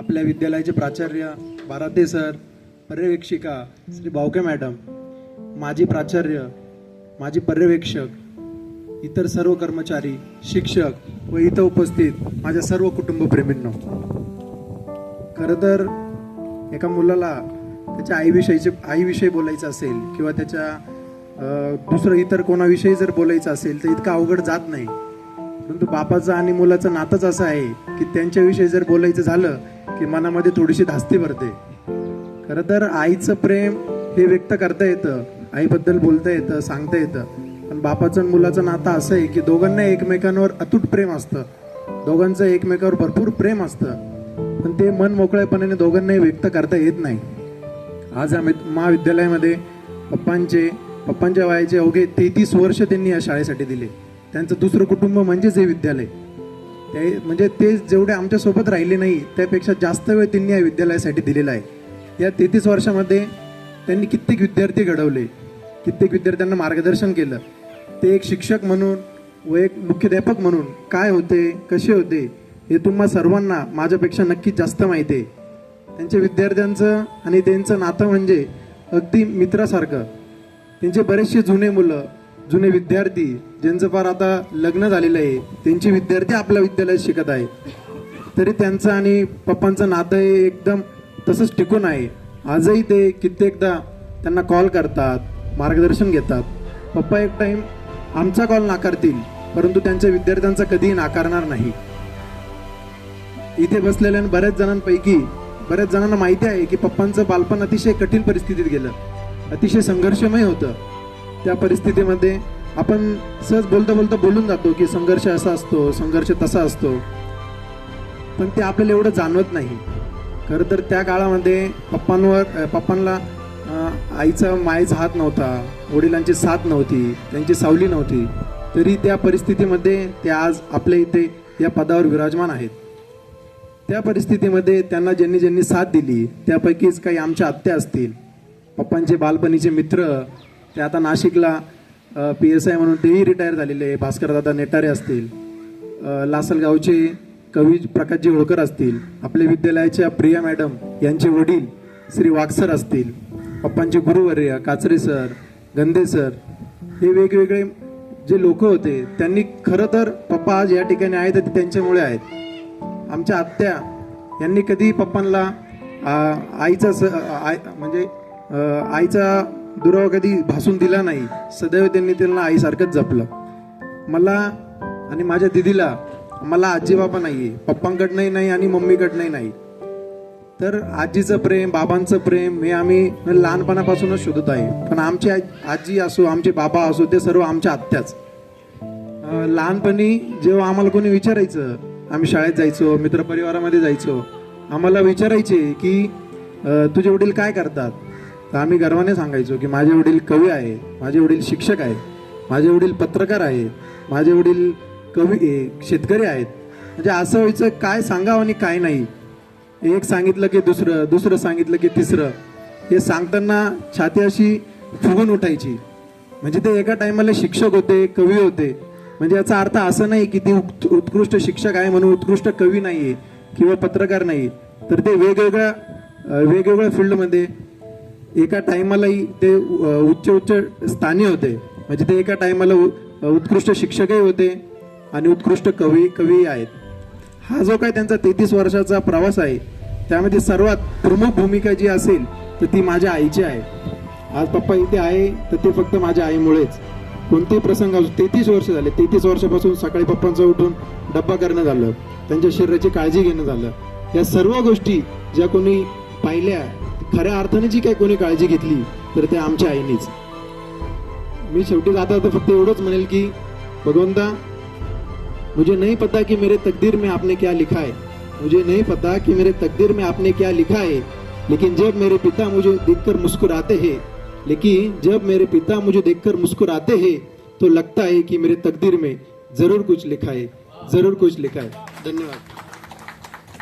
आपल्या विद्यालयाचे प्राचार्य बाराते सर पर्यवेक्षिका श्री भावके मॅडम माजी प्राचार्य माजी पर्यवेक्षक इतर सर्व कर्मचारी शिक्षक व इथं उपस्थित माझ्या सर्व कुटुंबप्रेमींनो. खरं तर एका मुलाला त्याच्या आईविषयीचे आईविषयी बोलायचं असेल किंवा त्याच्या दुसरं इतर कोणाविषयी जर बोलायचं असेल तर इतकं अवघड जात नाही. परंतु बापाचं आणि मुलाचं नातंच असं आहे की त्यांच्याविषयी जर बोलायचं झालं की मनामध्ये थोडीशी धास्ती भरते. खरं तर आईचं प्रेम हे व्यक्त करता येतं आईबद्दल बोलता येतं सांगता येतं. पण बापाचं आणि मुलाचं नातं असं आहे की दोघांना एकमेकांवर अतूट प्रेम असतं. दोघांचं एकमेकावर भरपूर प्रेम असतं. पण ते मन मोकळेपणाने दोघांनाही व्यक्त करता येत नाही. आज आम्ही महाविद्यालयामध्ये पप्पांचे पप्पांच्या वयाचे अवघे तेहतीस वर्ष त्यांनी या शाळेसाठी दिले. त्यांचं दुसरं कुटुंब म्हणजेच हे विद्यालय. ते म्हणजे ते जेवढे आमच्यासोबत राहिले नाही त्यापेक्षा जास्त वेळ त्यांनी या विद्यालयासाठी दिलेला आहे. या तेहतीस वर्षामध्ये त्यांनी कित्येक विद्यार्थी घडवले. कित्येक विद्यार्थ्यांना मार्गदर्शन केलं. ते एक शिक्षक म्हणून व एक मुख्याध्यापक म्हणून काय होते कसे होते हे तुम्हा सर्वांना माझ्यापेक्षा नक्कीच जास्त माहिती आहे. त्यांच्या विद्यार्थ्यांचं आणि त्यांचं नातं म्हणजे अगदी मित्रासारखं. त्यांचे बरेचसे जुने मुलं जुने विद्यार्थी ज्यांचं फार आता लग्न झालेलं आहे त्यांचे विद्यार्थी आपल्या विद्यालयात शिकत आहे. तरी त्यांचं आणि पप्पांचं नातं हे एकदम तसंच टिकून आहे. आजही ते कित्येकदा त्यांना कॉल करतात मार्गदर्शन घेतात. पप्पा एक टाईम आमचा कॉल नाकारतील परंतु त्यांच्या विद्यार्थ्यांचा कधीही नाकारणार नाही. इथे बसलेल्या बऱ्याच जणांपैकी बऱ्याच जणांना माहिती आहे की पप्पांचं बालपण अतिशय कठीण परिस्थितीत गेलं. अतिशय संघर्षमय होतं. त्या परिस्थितीमध्ये आपण सहज बोलता बोलता बोलून जातो की संघर्ष असा असतो संघर्ष तसा असतो. पण ते आपल्याला एवढं जाणवत नाही. खरं तर त्या काळामध्ये पप्पांवर पप्पांना आईचा मायेचा हात नव्हता वडिलांची साथ नव्हती त्यांची सावली नव्हती. तरी त्या परिस्थितीमध्ये ते आज आपल्या इथे या पदावर विराजमान आहेत. त्या परिस्थितीमध्ये त्यांना ज्यांनी ज्यांनी साथ दिली त्यापैकीच काही आमच्या आत्या असतील. पप्पांचे बालपणीचे मित्र ते आता नाशिकला पी एस आय म्हणून तेही रिटायर झालेले भास्करदादा नेटारे असतील लासलगावचे कवी प्रकाशजी होळकर असतील आपल्या विद्यालयाच्या प्रिया मॅडम यांचे वडील श्री वागसर असतील पप्पांचे गुरुवर्य काचरे सर गंदे सर हे वेगवेगळे जे लोक होते त्यांनी खरं तर पप्पा आज या ठिकाणी आहेत ते त्यांच्यामुळे आहेत. आमच्या आत्या यांनी कधी पप्पांना आईचा स आय म्हणजे आईचा दुरावा कधी भासून दिला नाही. सदैव त्यांनी त्यांना आईसारखंच जपलं. मला आणि माझ्या दिदीला मला आजी बाबा नाही आहे पप्पांकडनंही नाही आणि मम्मीकडनंही नाही. तर आजीचं प्रेम बाबांचं प्रेम हे आम्ही लहानपणापासूनच शोधत आहे. पण आमची आजी असो आमचे बाबा असो ते सर्व आमच्या आत्याच. लहानपणी जेव्हा आम्हाला कोणी विचारायचं आम्ही शाळेत जायचो मित्रपरिवारामध्ये जायचो आम्हाला विचारायचे की तुझे वडील काय करतात? तर आम्ही गर्वाने सांगायचो की माझे वडील कवी आहे माझे वडील शिक्षक आहे माझे वडील पत्रकार आहे माझे वडील कवी ए, शेतकरी आहेत. म्हणजे असं व्हायचं काय सांगावं आणि काय नाही. एक सांगितलं की दुसरं दुसरं सांगितलं की तिसरं. हे सांगताना छाती अशी फुगून उठायची. म्हणजे ते एका टायमाला शिक्षक होते कवी होते. म्हणजे याचा अर्थ असं नाही की ते उत्- उत्कृष्ट शिक्षक आहे म्हणून उत्कृष्ट कवी नाही आहे किंवा पत्रकार नाही तर ते वेगवेगळ्या वेगवेगळ्या फील्डमध्ये एका टायमालाही ते उच्च उच्च स्थानी होते. म्हणजे ते एका टायमाला उत्कृष्ट शिक्षकही होते आणि उत्कृष्ट कवी कवी आहेत. हा जो काय त्यांचा तेहतीस वर्षाचा प्रवास आहे त्यामध्ये सर्वात प्रमुख भूमिका जी असेल तर ती माझ्या आईची आहे. आज पप्पा इथे आहे तर ते फक्त माझ्या आईमुळेच. कोणतेही प्रसंग असो तेहतीस वर्ष झाले. तेहतीस वर्षापासून सकाळी पप्पांचं उठून डब्बा करणं झालं. त्यांच्या शरीराची काळजी घेणं झालं. या सर्व गोष्टी ज्या कोणी पाहिल्या खऱ्या अर्थाने जी काही कोणी काळजी घेतली तर ते आमच्या आईनीच. मी शेवटी जाता तर फक्त एवढंच म्हणेल की भगवंता मुझे नहीं पता कि मेरे तकदीर में आपने क्या लिखा है. मुझे नहीं पता कि मेरे तकदीर में आपने क्या लिखा है. लेकिन जब मेरे पिता मुझे देखकर मुस्कुराते हैं लेकिन जब मेरे पिता मुझे देखकर मुस्कुराते हैं तो लगता है कि मेरे तकदीर में जरूर कुछ लिखा है. जरूर कुछ लिखा है. धन्यवाद.